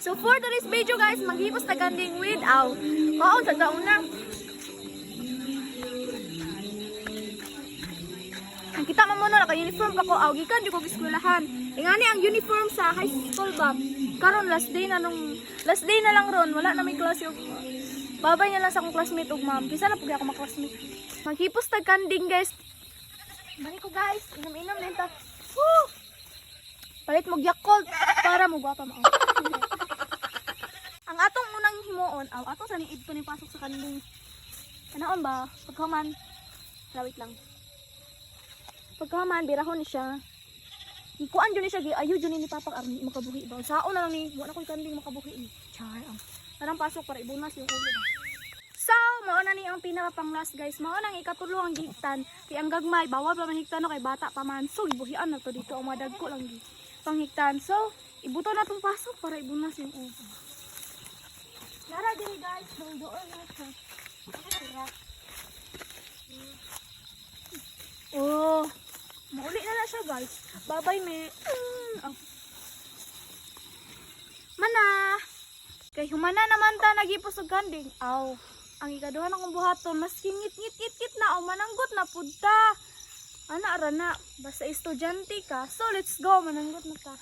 So for today's video guys, maghipos na ganding with aw. Maon sa na. Ang kita mo muna naka-uniform pa ko aw gikan di ko eskwelahan. Ingani ang uniform sa high school ba. Karon last day na nung last day na lang ron, wala na may klase og Babay na lang sa akong classmate ug ma'am. Kisa na pug ako maklasmate. Maghipos tag kanding guys. Balik ko guys, inom-inom na. Woo! Palit mo Yakult para mo gwapa mo. Aw ato sa niid ko ni pasok sa kanding. Kanaon ba? Pagkaman. Lawit lang. Pagkaman, birahon ni siya. Ikuan dyan ni siya, gi- ayo dyan ni papag arni makabuhi ba? Sao na lang ni, wala ko'y kanding makabuhi ni. Char, ang. Parang pasok para ibunas yung ulo? So, mao na ni ang pinaka pang last guys. Mao nang ikatulo ang gihigtan. Kay ang gagmay, bawal pa man higtan no kay bata pa man. So, ibuhian na to dito ang mga dagko lang gi panghigtan. So, ibuto na tong pasok para ibunas yung ulo. Nara diri guys, doon doon na siya. Oh, mauli na na siya guys. Babay me. Mm, ah. Mana. Kay humana naman ta nagipos og. Aw, ang ikaduha akong buhaton mas ngit ngit ngit ngit na o mananggot na pud ta. Ana ra na, basta estudyante ka. So let's go mananggot na ta.